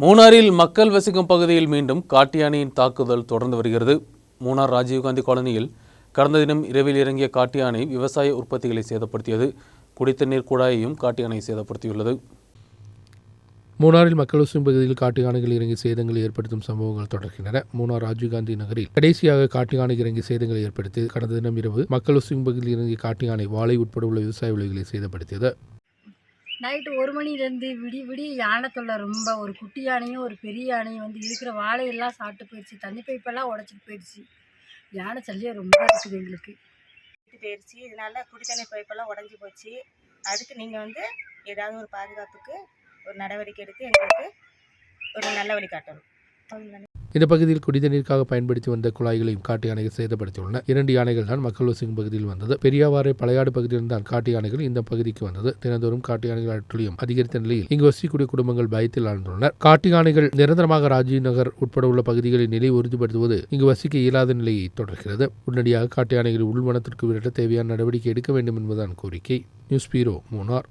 மூணாறில் மக்கள் வசிக்கும் பகுதியில் மீண்டும் காட்டியானையின் தாக்குதல் தொடர்ந்து வருகிறது. மூணார் ராஜீவ்காந்தி காலனியில் கடந்த தினம் இரவில் இறங்கிய காட்டு யானை விவசாய உற்பத்திகளை சேதப்படுத்தியது. குடித்தண்ணீர் குழாயையும் காட்டியானை சேதப்படுத்தியுள்ளது. மூணாரில் மக்கள் வசிக்கும் பகுதியில் காட்டு யானைகள் இறங்கி சேதங்களை ஏற்படுத்தும் சம்பவங்கள் தொடர்கின்றன. மூணார் ராஜீவ்காந்தி நகரில் கடைசியாக காட்டு யானை இறங்கி சேதங்களை ஏற்படுத்தி கடந்த தினம் இரவு மக்கள் வசிக்கும் பகுதியில் இறங்கிய காட்டு யானை வாழை உட்பட உள்ள விவசாய விளைவுகளை சேதப்படுத்தியது. நைட்டு ஒரு மணிலேருந்து விடி விடி யானை தொல்லை ரொம்ப. ஒரு குட்டி யானையும் ஒரு பெரிய யானையும் வந்து இருக்கிற வாழையெல்லாம் சாப்பிட்டு போயிடுச்சு. தண்ணி பைப்பெல்லாம் உடச்சிட்டு போயிடுச்சு. யானை சல்லியே ரொம்ப இருக்குது எங்களுக்கு. விட்டு இதனால் இதனால தண்ணி பைப்பெல்லாம் உடஞ்சி போச்சு. அதுக்கு நீங்கள் வந்து ஏதாவது ஒரு பாதுகாப்புக்கு ஒரு நடவடிக்கை எடுத்து எங்களுக்கு ஒரு நல்ல வழி காட்டணும் இந்த பகுதியில் குடிநீருக்காக பயன்படுத்தி வந்த குழாய்களையும் காட்டு யானைகள் சேதப்படுத்தியுள்ளன. இரண்டு யானைகள் தான் மக்கள் வசிக்கும் பகுதியில் வந்தது. பெரியாவாறு பழையாடு பகுதியில் தான் காட்டு யானைகள் இந்த பகுதிக்கு வந்தது. தினந்தோறும் காட்டு யானைகள் அட்டுழியம் அதிகரித்த நிலையில் இங்கு வசிக்கக்கூடிய குடும்பங்கள் பயத்தில் ஆழ்ந்துள்ளனர். காட்டு யானைகள் நிரந்தரமாக ராஜீவ் நகர் உட்பட உள்ள பகுதிகளின் நிலை உறுதிப்படுத்துவது இங்கு வசிக்க இயலாத நிலையை தொடர்கிறது. உடனடியாக காட்டு யானைகளை உள்வனத்திற்கு விரட்ட தேவையான நடவடிக்கை எடுக்க வேண்டும் என்பதுதான் கோரிக்கை. நியூஸ் பீரோ மூணார்